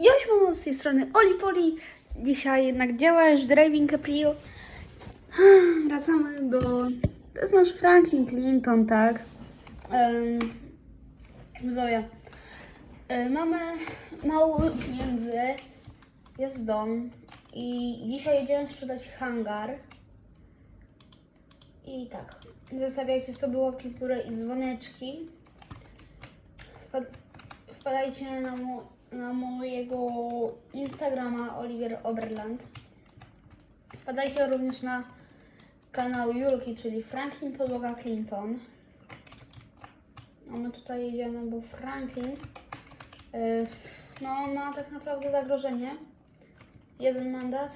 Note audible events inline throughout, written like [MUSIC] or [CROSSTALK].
Joś z tej strony Oli Poli. Dzisiaj jednak działa już Driving April. [SIGHS] Wracamy do... To jest nasz Franklin Clinton, tak? Um, Zoja. E, Mamy mało pieniędzy. Jest dom. I dzisiaj jedziemy sprzedać hangar. I tak. Zostawiajcie sobie łapki w górę i dzwoneczki. Wpad- Wpadajcie na, mo- na mojego Instagrama Oliver Oberland. Wpadajcie również na kanał Julki, czyli Franklin Podłoga Clinton. A my tutaj jedziemy, bo Franklin yy, no, ma tak naprawdę zagrożenie. Jeden mandat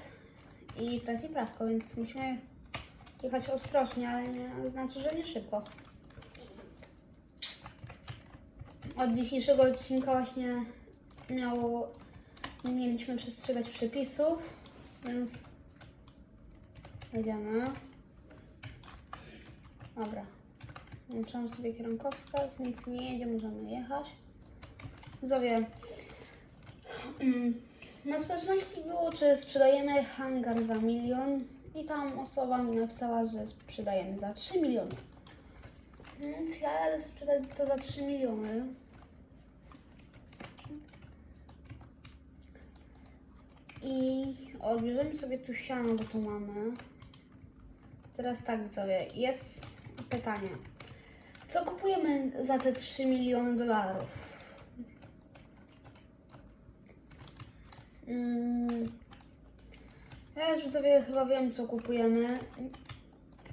i traci prawko, więc musimy jechać ostrożnie, ale nie znaczy, że nie szybko. Od dzisiejszego odcinka właśnie miało, mieliśmy przestrzegać przepisów, więc jedziemy. Dobra. Włączam sobie kierunkowskaz, nic nie jedzie, możemy jechać. Zowie, [CLEARS THROAT] na społeczności było, czy sprzedajemy hangar za milion i tam osoba mi napisała, że sprzedajemy za 3 miliony. Więc ja jadę sprzedać to za 3 miliony. I odbierzemy sobie tu siano, bo tu mamy. Teraz tak widzowie, jest pytanie. Co kupujemy za te 3 miliony dolarów? Mm, ja już widzowie chyba wiem co kupujemy.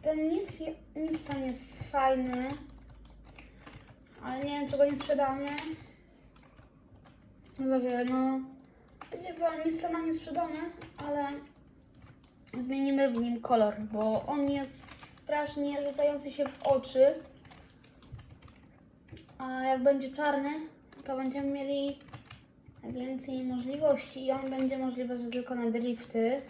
Ten Nis- Nissan jest fajny, ale nie wiem czego nie sprzedamy. Widzowie, no wiecie co, Nissana nie sprzedamy, ale zmienimy w nim kolor, bo on jest strasznie rzucający się w oczy. A jak będzie czarny, to będziemy mieli więcej możliwości i on będzie możliwy tylko na drifty.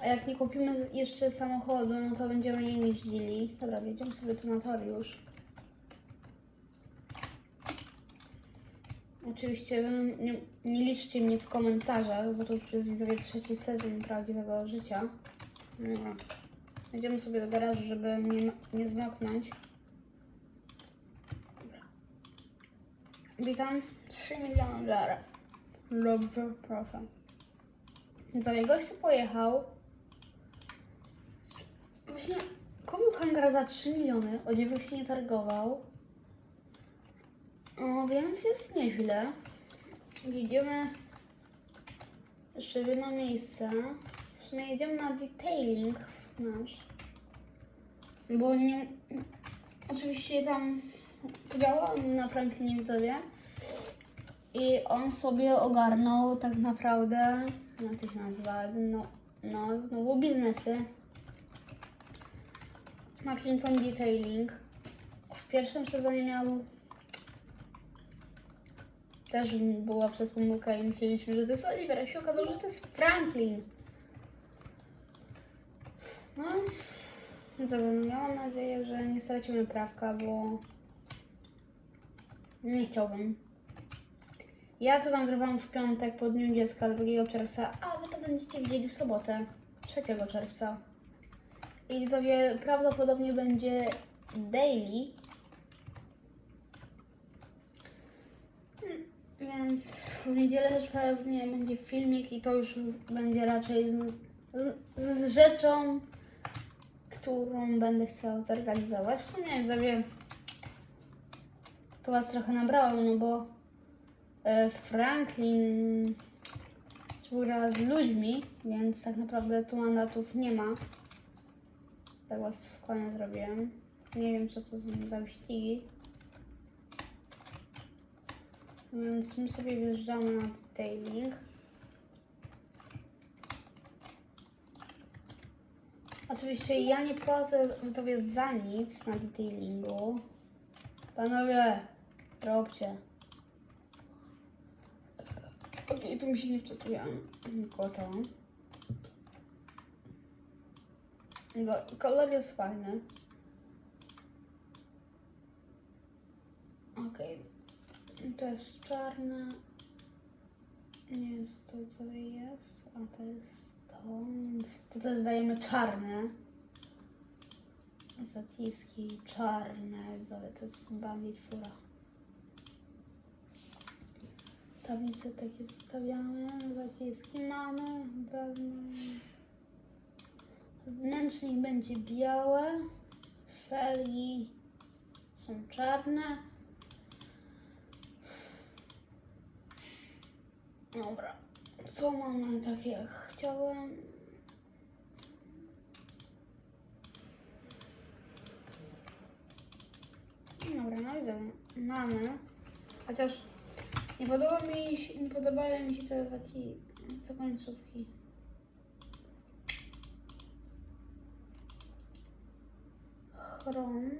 A jak nie kupimy jeszcze samochodu, no to będziemy nim jeździli. Dobra, wjedziemy sobie tu na tor już. Oczywiście wy nie, nie liczcie mnie w komentarzach, bo to już jest widzowie trzeci sezon prawdziwego życia. Dobra. Idziemy sobie do garażu, żeby nie, nie zmoknąć. Dobra. Witam. 3 miliony dolarów. Dobrze, proszę. Widzowie, gościu pojechał. Właśnie kupił hangar za 3 miliony, o dziewięć się nie targował. O, więc jest nieźle. Jedziemy jeszcze w jedno miejsce. W sumie jedziemy na detailing nasz. Bo nie... Oczywiście tam działałem na Franklinie widzowie. I on sobie ogarnął tak naprawdę, jak to się nazywa, no, no znowu biznesy. Na Clinton Detailing. W pierwszym sezonie miał też była przez pomyłkę i myśleliśmy, że to jest Oliver, a się okazało, że to jest Franklin. No, co, ja mam nadzieję, że nie stracimy prawka, bo nie chciałbym. Ja to nagrywam w piątek po Dniu Dziecka 2 czerwca, a wy to będziecie widzieli w sobotę 3 czerwca. I widzowie, prawdopodobnie będzie daily. Więc w niedzielę też pewnie będzie filmik i to już będzie raczej z, z, z rzeczą, którą będę chciała zorganizować. W sumie widzowie, to was trochę nabrałem, no bo e, Franklin współgra z ludźmi, więc tak naprawdę tu mandatów nie ma. Tak was w koniec zrobiłem. Nie wiem co to za wyścigi. Więc my sobie wjeżdżamy na detailing. Oczywiście ja nie płacę sobie za nic na detailingu. Panowie, robcie. Okej, tu mi się nie wczytują. Tylko to. No, kolor jest fajny. Okej. To jest czarne. Nie jest to, co jest, a to jest stąd. To też dajemy czarne. Zaciski czarne, widzowie, to jest bandit fura. Tablice takie zostawiamy, zaciski mamy, wewnątrz. Wnętrznie będzie białe, felgi są czarne. Dobra, co mamy tak jak chciałem? Dobra, no widzę, mamy. Chociaż nie podoba mi się, nie podobają mi się te takie, co końcówki. Chrom.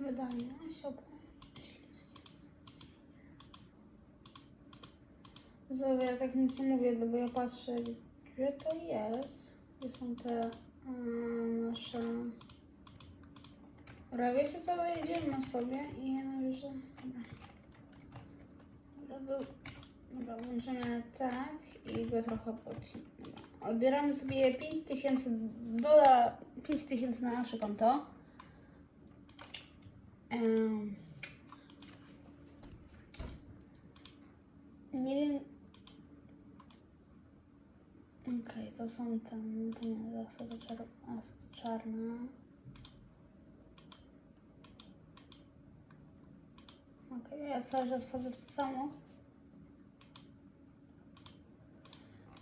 Wydaje się, Zobacz, ja tak nic nie mówię, bo ja patrzę, gdzie to jest. Gdzie są te e, nasze... Dobra, wiecie co, jedziemy sobie i ja nawiążę... Dobra. Dobra. Dobra, włączymy tak i go trochę podcinamy. Odbieramy sobie 5000 dolarów, 5000 na nasze konto. Em, nie wiem. Okej, to są ten, to nie, to, czar, a, to czarne. Okej, ja cały czas wchodzę w to samo.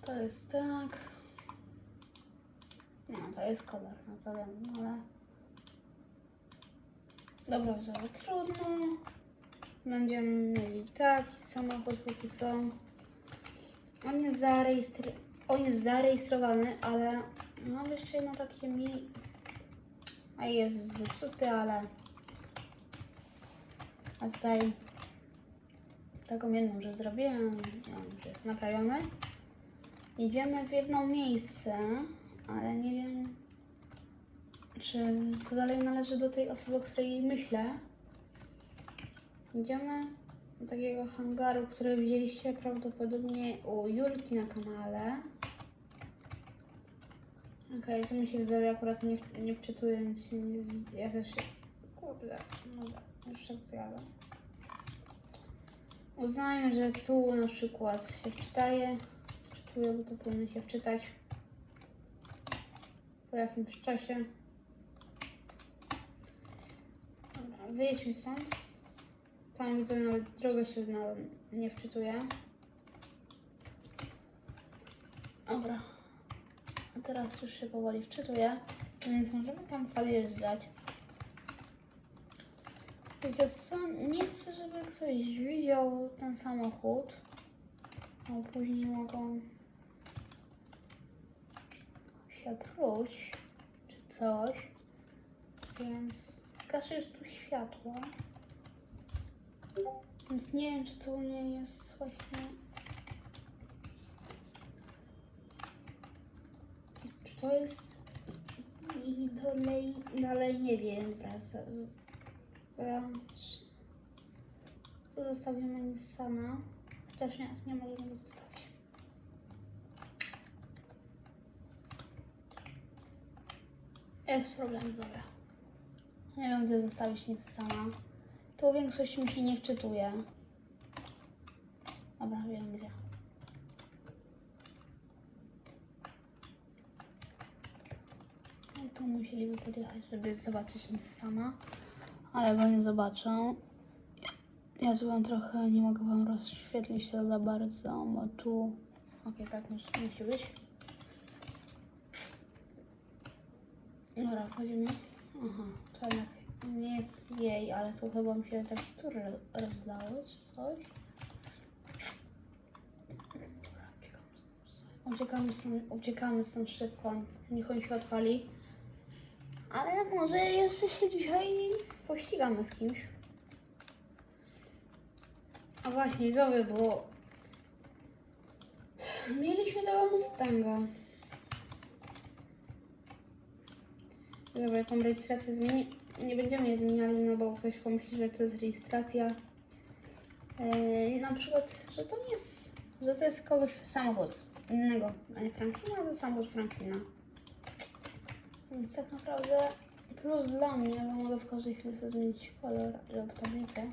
To jest tak. Nie, to jest kolor, no co wiem, ale... Dobra, widzowie, trudno. Będziemy mieli taki samochód póki co. On jest, zaregistr... On jest zarejestrowany, ale mam jeszcze jedno takie mi... A jest zepsuty, ale... A tutaj taką jedną rzecz zrobiłem, już jest naprawiony. Idziemy w jedno miejsce, ale nie wiem, czy to dalej należy do tej osoby, o której myślę. Idziemy do takiego hangaru, który widzieliście prawdopodobnie u Julki na kanale. Okej, to mi się wydaje, akurat nie, nie wczytuję, więc ja też się... Kurde, no dobra, już tak zjadam. Uznajmy, że tu na przykład się wczytaje. Wczytuję, bo to powinno się wczytać po jakimś czasie. Dobra, wyjedźmy stąd. Tam widzę nawet drogę się nie wczytuje. Dobra. Teraz już się powoli wczytuje, więc możemy tam podjeżdżać. Wiecie co, nie chcę, żeby ktoś widział ten samochód. Bo później mogą się pruć, czy coś. Więc zgaszę już tu światło. Więc nie wiem, czy tu nie jest właśnie... Czy to jest... I dalej, dalej nie wiem. Tu zostawimy Nissana. Chociaż nie, nie możemy zostawić. Jest problem, dobra. Nie wiem, gdzie zostawić Nissana. Tu większość mi się nie wczytuje. Dobra, wiem gdzie. No tu musieliby podjechać, żeby zobaczyć Nissana. Ale go nie zobaczą. Ja, tu wam trochę nie mogę wam rozświetlić to za bardzo, bo tu... Okej, tak musi, musi być. Dobra, wchodzimy. Aha, to jednak nie jest jej, ale to chyba mi się tekstury rozdały, czy coś. Uciekamy stąd, uciekamy stąd szybko, niech on się odpali. Ale może jeszcze się dzisiaj pościgamy z kimś. A właśnie, widzowie, bo mieliśmy tego Mustanga. Dobra, tą rejestrację zmieni... nie będziemy je zmieniali, no bo ktoś pomyśli, że to jest rejestracja. Yy, na przykład, że to nie jest, że to jest kogoś samochód innego, a nie Franklina, to samochód Franklina. Więc tak naprawdę plus dla mnie, bo mogę w każdej chwili sobie zmienić kolor lub tablicę.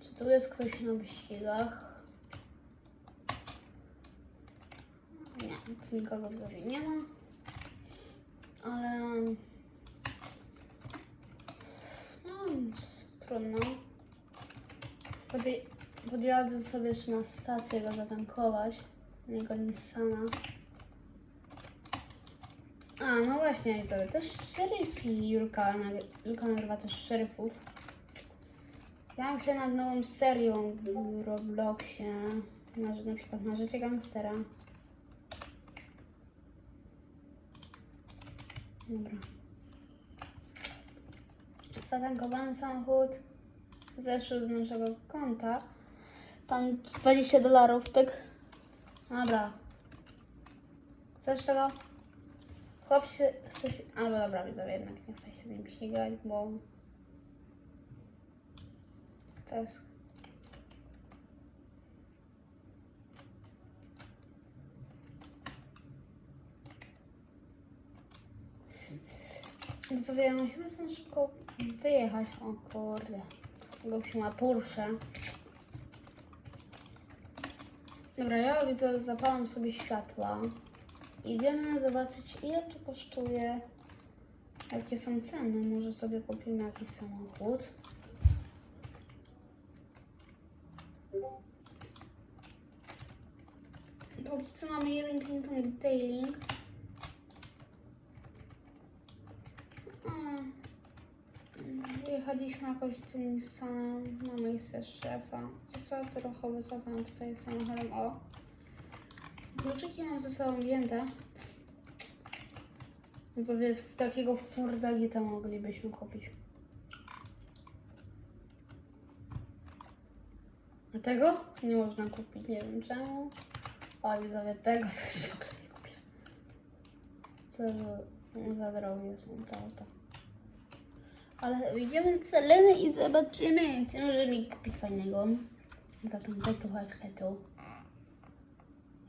Czy tu jest ktoś na wyścigach? Nie, tu nikogo w zawie nie ma. Ale... No, trudno. Podjadę sobie jeszcze na stację go zatankować. Jego Nissana. A, no właśnie, widzowie, też szeryfi Julka, Julka nagrywa też szeryfów. Ja myślę nad nową serią w Robloxie, na, na przykład na życie gangstera. Dobra. Zatankowany samochód zeszł z naszego konta. Tam 20 dolarów, pyk. Dobra. Chcesz tego? Chłop się chce się... Albo dobra, widzowie, jednak nie chcę się z nim ścigać, bo... To jest... Widzowie, musimy szybko wyjechać. O kurde. Gościu ma Porsche. Dobra, ja widzę, zapalam sobie światła. Idziemy zobaczyć, ile to kosztuje. Jakie są ceny? Może sobie kupimy jakiś samochód. Póki co mamy jeden Clinton Detailing. A, Wyjechaliśmy jakoś tym Nissanem na miejsce szefa. Co, trochę wycofam tutaj samochodem. O! Kluczyki mam ze sobą wzięte. Sobie takiego Forda Gita moglibyśmy kupić. A tego nie można kupić, nie wiem czemu. O, widzowie, tego też w ogóle nie kupię. Co za drogie są te auta. Ale idziemy do Seleny i zobaczymy, co może mi kupić fajnego. Tą gotucheczkę tu.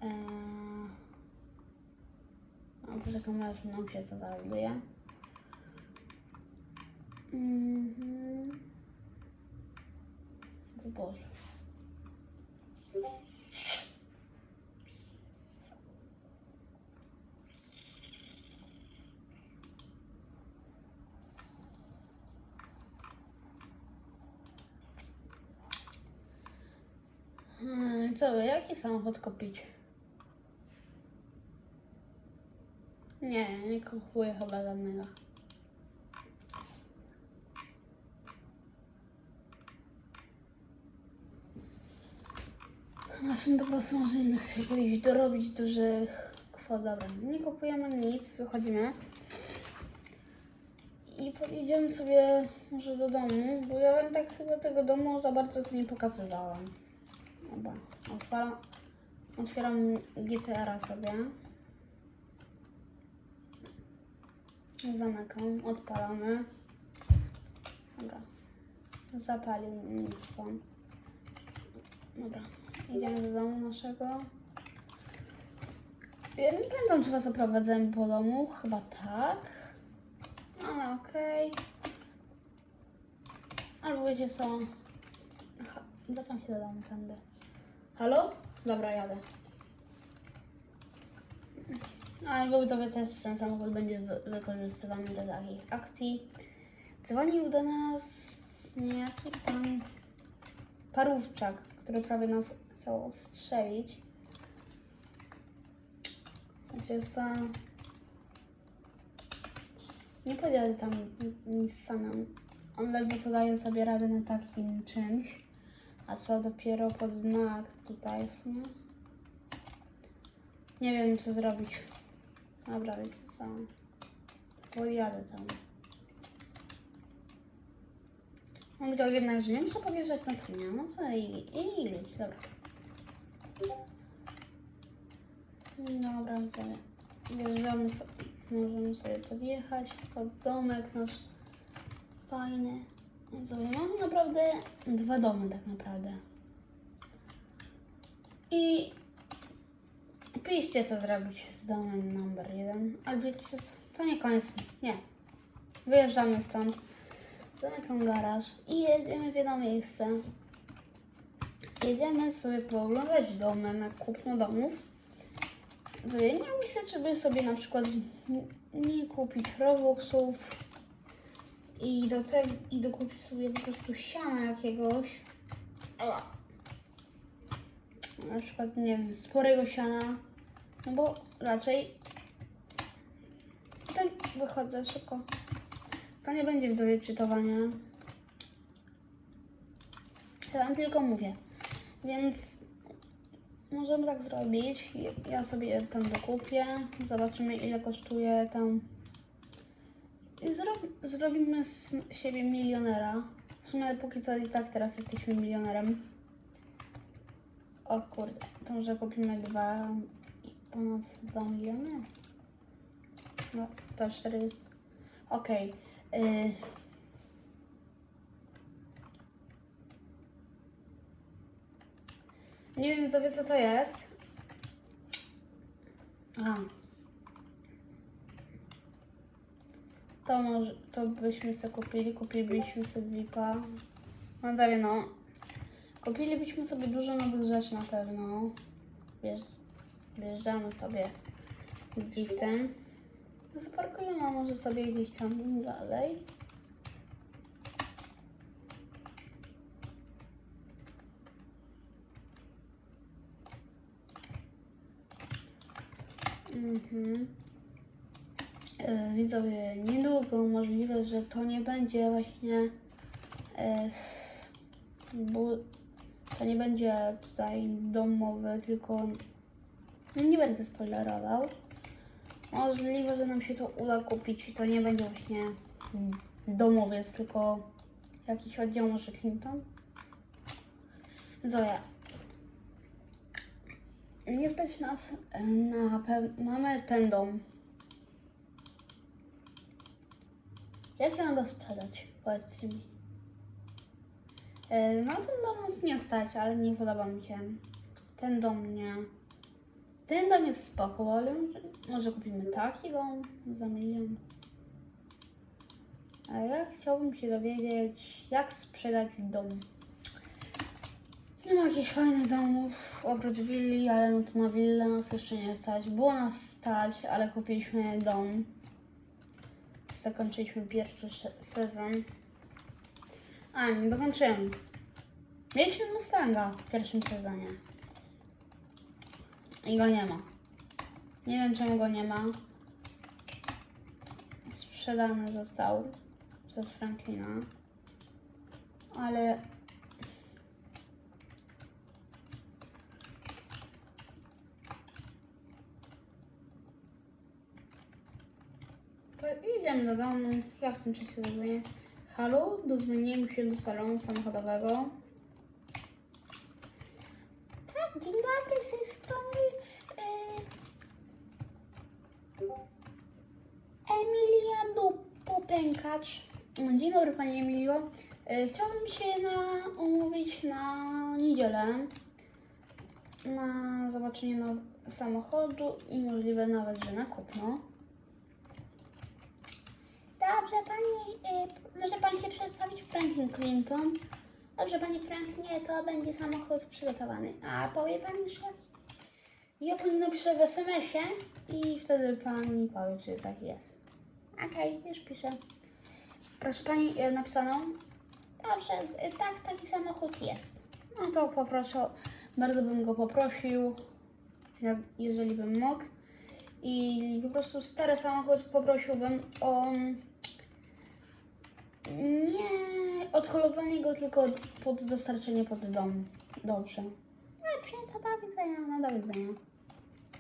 Eee... No, poczekam aż nam się to załaduje. Mhm. O Boże. Co, jaki samochód kupić? Nie, nie kupuję chyba żadnego. Naszym po prostu możemy sobie kiedyś dorobić dużych kwot. Dobra, nie kupujemy nic, wychodzimy. I podjedziemy sobie może do domu, bo ja wam tak chyba tego domu za bardzo to nie pokazywałam. Dobra, odpalam. Otwieram GTR sobie. Zamykam, odpalamy. Dobra. Zapalił Nissan. Dobra, idziemy do domu naszego. Ja nie pamiętam, czy was oprowadzałem po domu. Chyba tak. Ale okej. Albo wiecie co? Aha, wracam się do domu tędy. Halo? Dobra, jadę. Albo widzowie też ten samochód będzie wy- wykorzystywany do takich akcji. Dzwonił do nas niejaki pan parówczak, który prawie nas chciał strzelić. Wiecie co? Nie pojadę tam Nissanem. On ledwo co daje sobie radę na takim czymś. A co dopiero pod znak tutaj w sumie? Nie wiem co zrobić. Dobra, wiecie co? Pojadę tam. Mam to jednak, że nie muszę podjeżdżać na cynie. No co i, i iść, dobra. Dobra. Możemy sobie podjechać pod domek nasz fajny. Widzowie, mam naprawdę dwa domy tak naprawdę. I piszcie co zrobić z domem numer jeden. Ale wiecie co? To nie koniec. Nie. Wyjeżdżamy stąd. Zamykam garaż i jedziemy w jedno miejsce. Jedziemy sobie pooglądać domy na kupno domów. Nie myślę, czy by sobie na przykład nie kupić Robuxów i do tego i dokupić sobie po prostu ściana jakiegoś. Na przykład, nie wiem, sporego siana. No bo raczej tak wychodzę szybko. To nie będzie widzowie czytowania. Ja wam tylko mówię. Więc możemy tak zrobić. Ja sobie tam dokupię. Zobaczymy ile kosztuje tam. I zro zrobimy z siebie milionera. W sumie póki co i tak teraz jesteśmy milionerem. O kurde, to może kupimy dwa, ponad 2 miliony? No, to 4 jest. Okej. y. Nie wiem, co wie, co to jest. A. To może, to byśmy sobie kupili, kupilibyśmy sobie VIPa. No dalej, no. Kupilibyśmy sobie dużo nowych rzeczy na pewno. Wjeżdż, wjeżdżamy sobie driftem. No zaparkujemy, może sobie gdzieś tam dalej. Mhm. E, Widzowie, niedługo możliwe, że to nie będzie właśnie e, bu, to nie będzie tutaj domowy, tylko no nie będę spoilerował. Możliwe, że nam się to uda kupić i to nie będzie właśnie domowiec, tylko jakiś oddział może Clinton. Zoja. Nie stać nas na pewno. Mamy ten dom. Jak się da sprzedać? Powiedzcie mi. E, No ten dom nas nie stać, ale nie podoba mi się. Ten dom nie. Ten dom jest spoko, ale może kupimy taki dom za milion. A ja chciałbym się dowiedzieć, jak sprzedać dom. Nie ma jakichś fajnych domów oprócz willi, ale no to na willę nas jeszcze nie stać. Było nas stać, ale kupiliśmy dom. Zakończyliśmy pierwszy se- sezon. A, nie dokończyłem. Mieliśmy Mustanga w pierwszym sezonie. I go nie ma. Nie wiem czemu go nie ma. Sprzedany został przez Franklina. Ale To idziemy do domu. Ja w tym czasie zadzwonię. Halo, dozwoniłem się do salonu samochodowego. Tak, dzień dobry, z tej strony e, Emilia Dupopękacz. Dzień dobry Pani Emilio. E, Chciałabym się na, umówić na niedzielę na zobaczenie samochodu i możliwe nawet, że na kupno. Dobrze, pani, y, może pani się przedstawić Franklin Clinton? Dobrze, pani Franklinie, to będzie samochód przygotowany. A powie pani jeszcze? Ja pani napiszę w SMS-ie i wtedy pani powie, czy tak jest. Okej, już piszę. Proszę pani, y, napisano? Dobrze, y, tak, taki samochód jest. No to poproszę, bardzo bym go poprosił, jeżeli bym mógł. I po prostu stary samochód poprosiłbym o nie odholowanie go, tylko pod dostarczenie pod dom. Dobrze. No przyjęto, do widzenia, no do widzenia.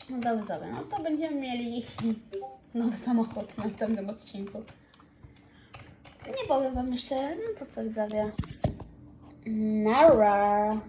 No do widzenia. No to będziemy mieli [LAUGHS] nowy samochód w następnym odcinku. Nie powiem wam jeszcze, no to co widzowie. Nara.